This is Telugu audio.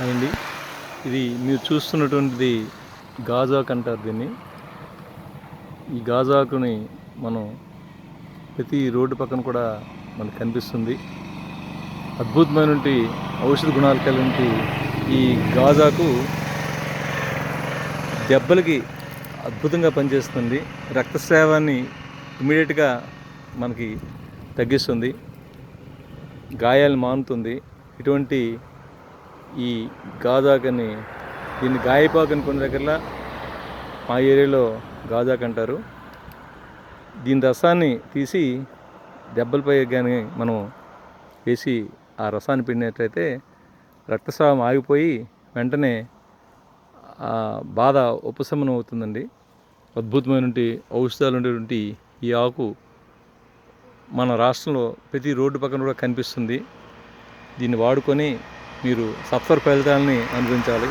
అండి. ఇది మీరు చూస్తున్నటువంటిది గాజాక్ అంటారు దీన్ని. ఈ గాజాకుని మనం ప్రతి రోడ్డు పక్కన కూడా మనకు కనిపిస్తుంది. అద్భుతమైనటువంటి ఔషధ గుణాలు కలిగినటువంటి ఈ గాజాకు దెబ్బలకి అద్భుతంగా పనిచేస్తుంది. రక్తస్రావాన్ని ఇమీడియట్గా మనకి తగ్గిస్తుంది. గాయాలు మానుతుంది. ఇటువంటి ఈ గాజాకని దీన్ని గాయపాకు అని కొన్ని దగ్గరలో మా ఏరియాలో గాజాక్ అంటారు. దీని రసాన్ని తీసి దెబ్బలపై కానీ మనం వేసి ఆ రసాన్ని పిండినట్లయితే రక్తస్రావం ఆగిపోయి వెంటనే ఆ బాధ ఉపశమనం అవుతుందండి. అద్భుతమైనటువంటి ఔషధాలు ఉండేటువంటి ఈ ఆకు మన రాష్ట్రంలో ప్రతి రోడ్డు పక్కన కూడా కనిపిస్తుంది. దీన్ని వాడుకొని మీరు సత్వర ఫలితాలని అనుభవించాలి.